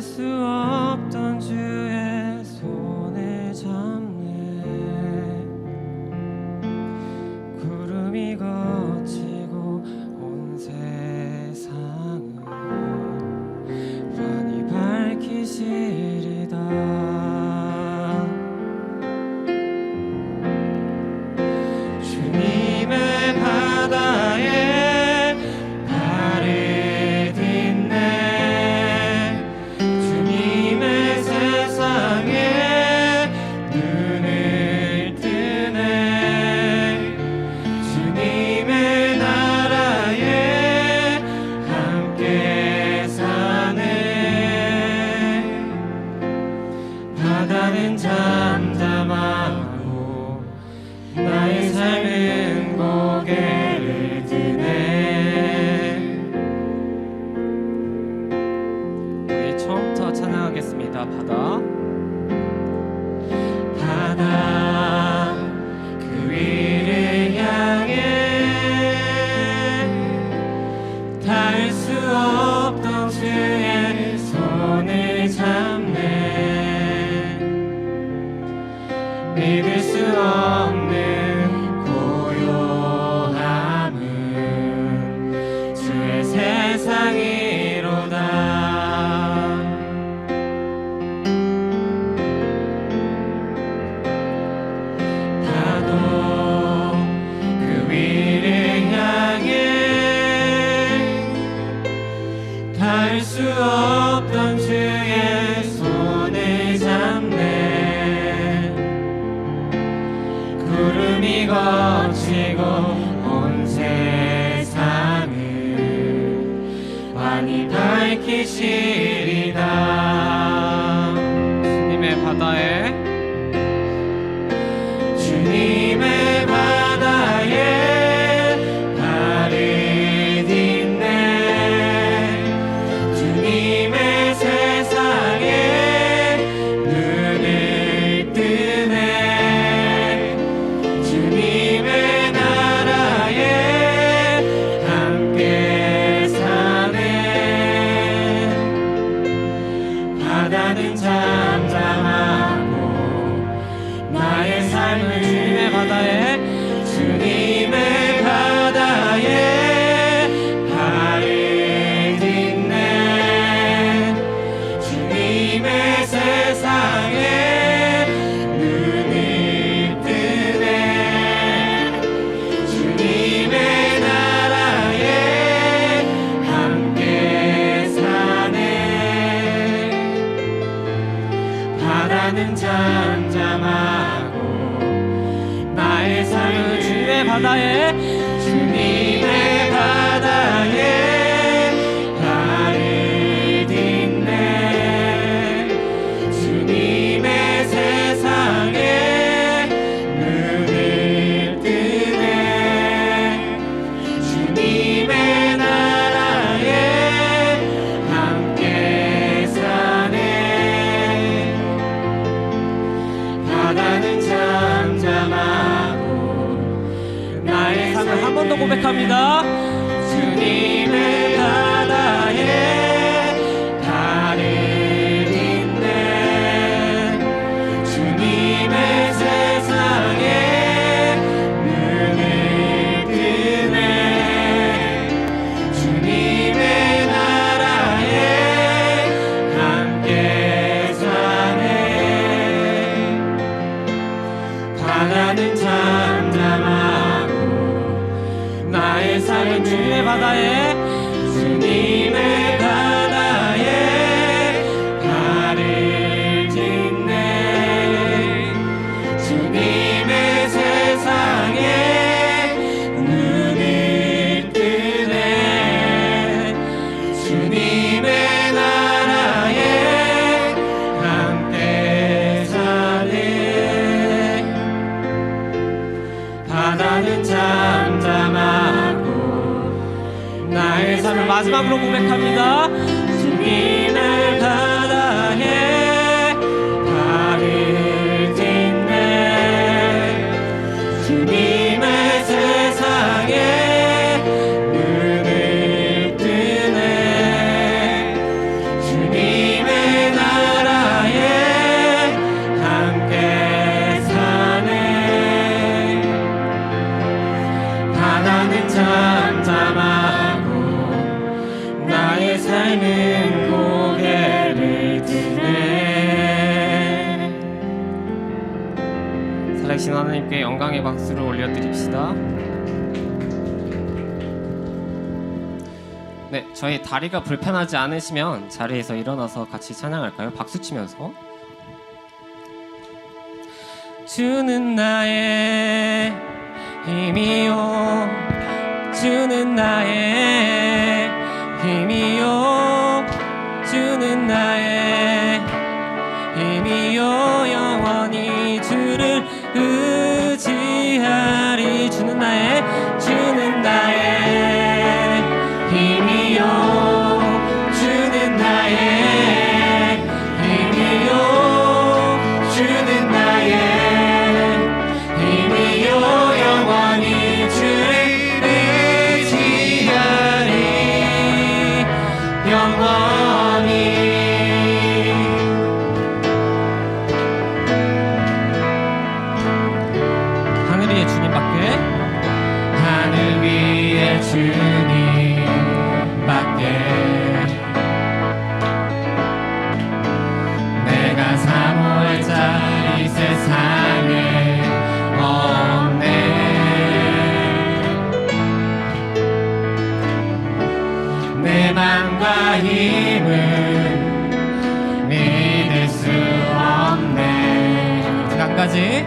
수 없던 주의 손에 잠. in time. 마지막으로 고백합니다. 하나님께 영광의 박수를 올려드립시다. 네, 저희 다리가 불편하지 않으시면 자리에서 일어나서 같이 찬양할까요? 박수 치면서. 주는 나의 힘이요 주는 나의 힘이요 주는 나의 힘이요 영원히 내 맘과 힘은 믿을 수 없네. 한 가지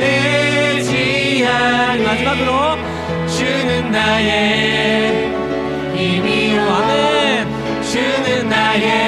의지하리 마지막으로 주는 나의 힘이요. 아멘. 주는 나의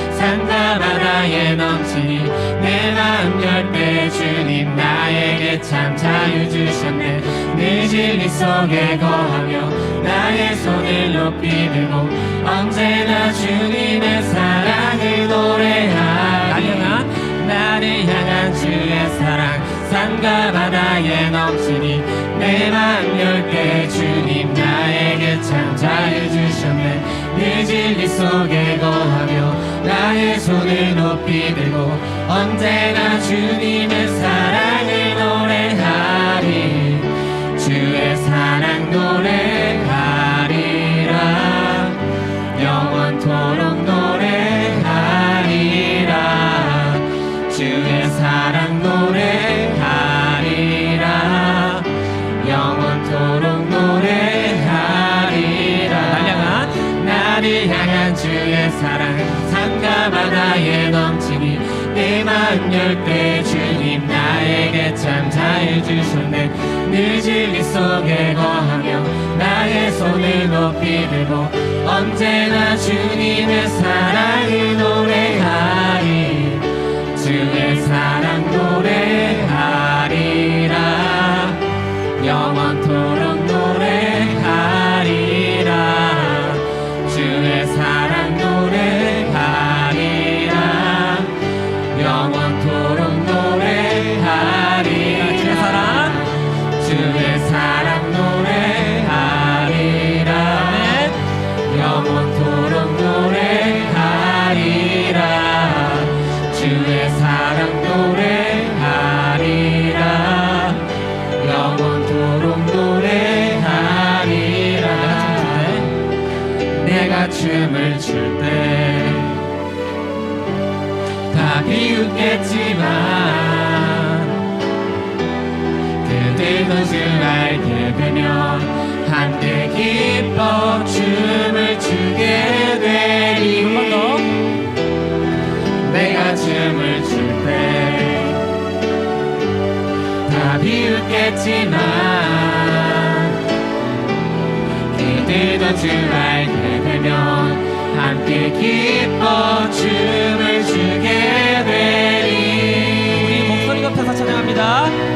산자마다에 넘치니 내 마음 열배 주님 나에게 참 자유 주셨네. 네 진리 속에 거하며 나의 손을 높이 들고 언제나 주님의 사랑을 노래하니 나를 향한 주의 사랑 산과 바다에 넘치니 내 마음 열배 주님 나에게 참 자유 주셨네. 네 진리 속에 거하며 나의 손을 높이 들고 언제나 주님의 사랑을 노래하리. 주의 사랑 노래 진리 속에 거하며 나의 손을 높이 들고 언제나 주님의 사랑을 다 비웃겠지만 그들도 주 알게 되면 함께 기뻐 춤을 추게 되리 우리. 목소리 높여서 찬양합니다.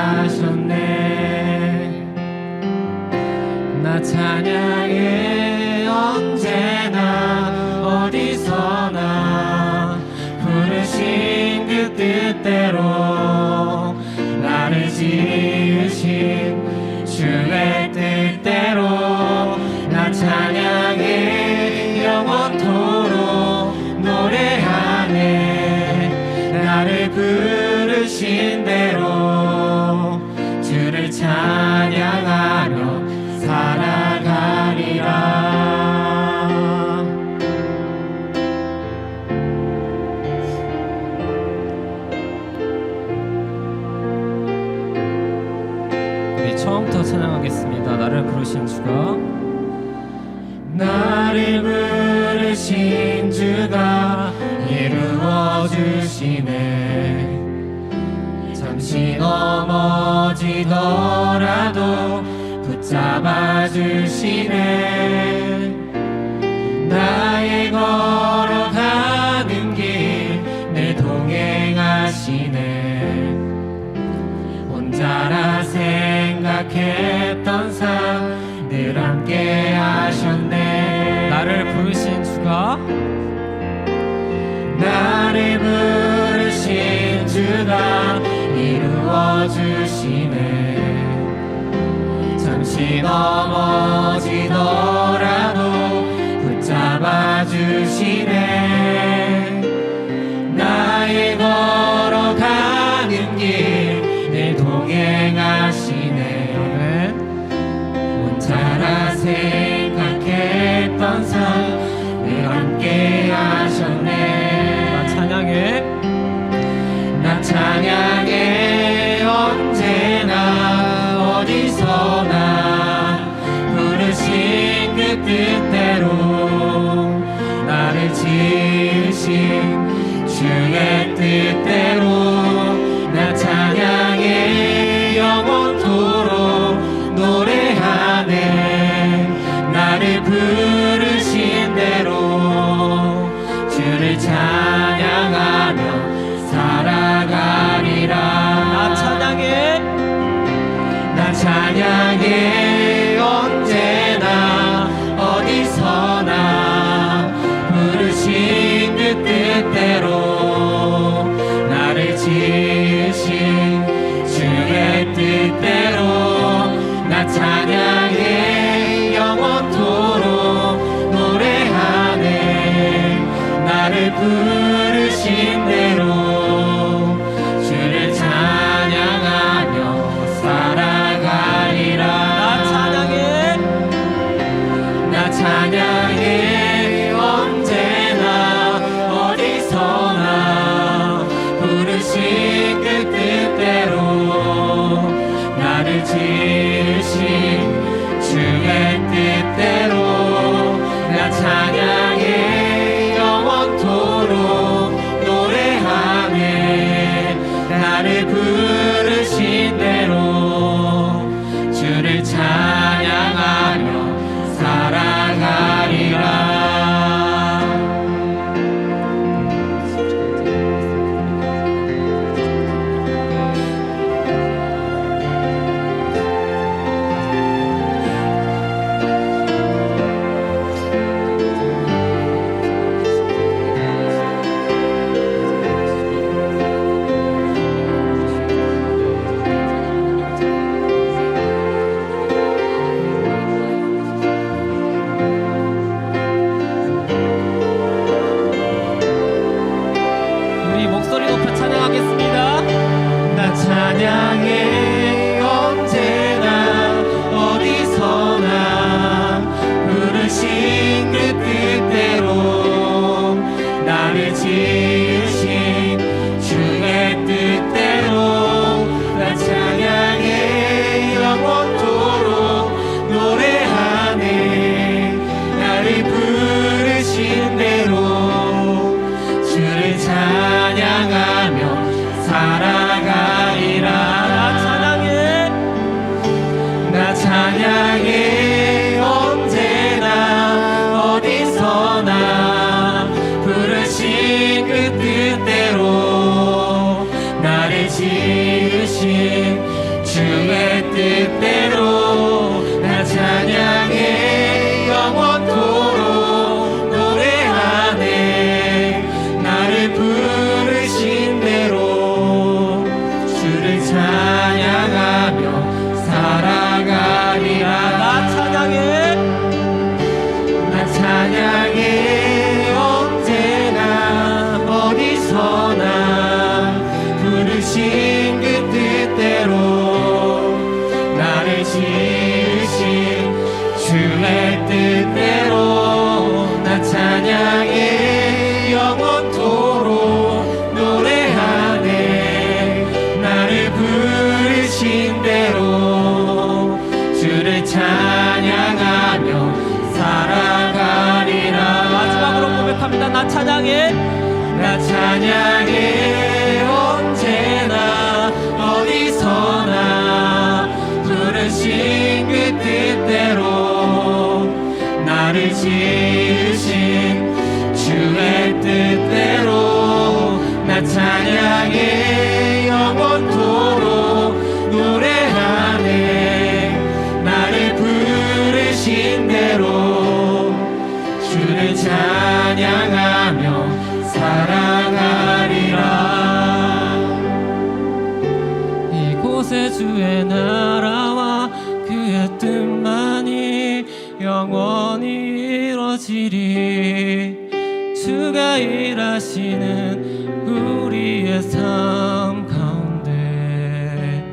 하셨네. 나 찬양해. 우리 처음부터 찬양하겠습니다. 나를 부르신 주가. 나를 부르신 주가 이루어 주시네. 잠시 넘어지더라도 붙잡아 주시네. 나의 걸 약했던 삶늘 함께 하셨네. 나를 부르신 주가? 나를 부르신 주가 이루어 주시네. 이루어지리 주가 일하시는 우리의 삶 가운데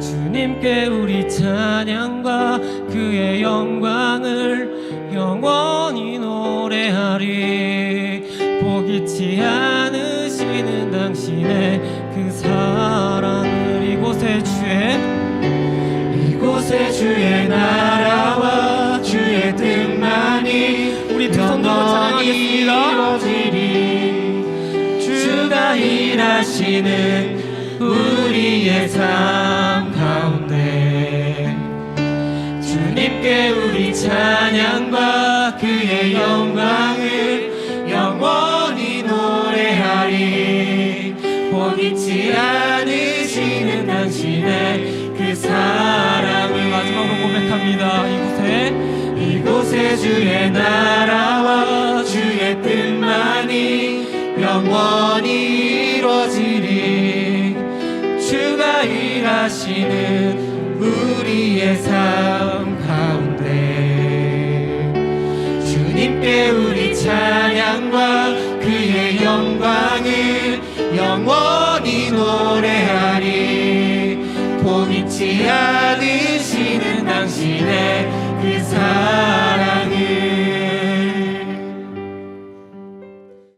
주님께 우리 찬양과 그의 영광을 영원 일하시는 우리의 삶 가운데 주님께 우리 찬양과 그의 영광을 영원히 노래하리. 포기치 않으시는 당신의 그 사랑을 마지막으로 고백합니다. 이곳에 이곳에 주의 나라와 주의 뜻만이 영원히 하시는 우리의 삶 가운데 주님께 우리 찬양과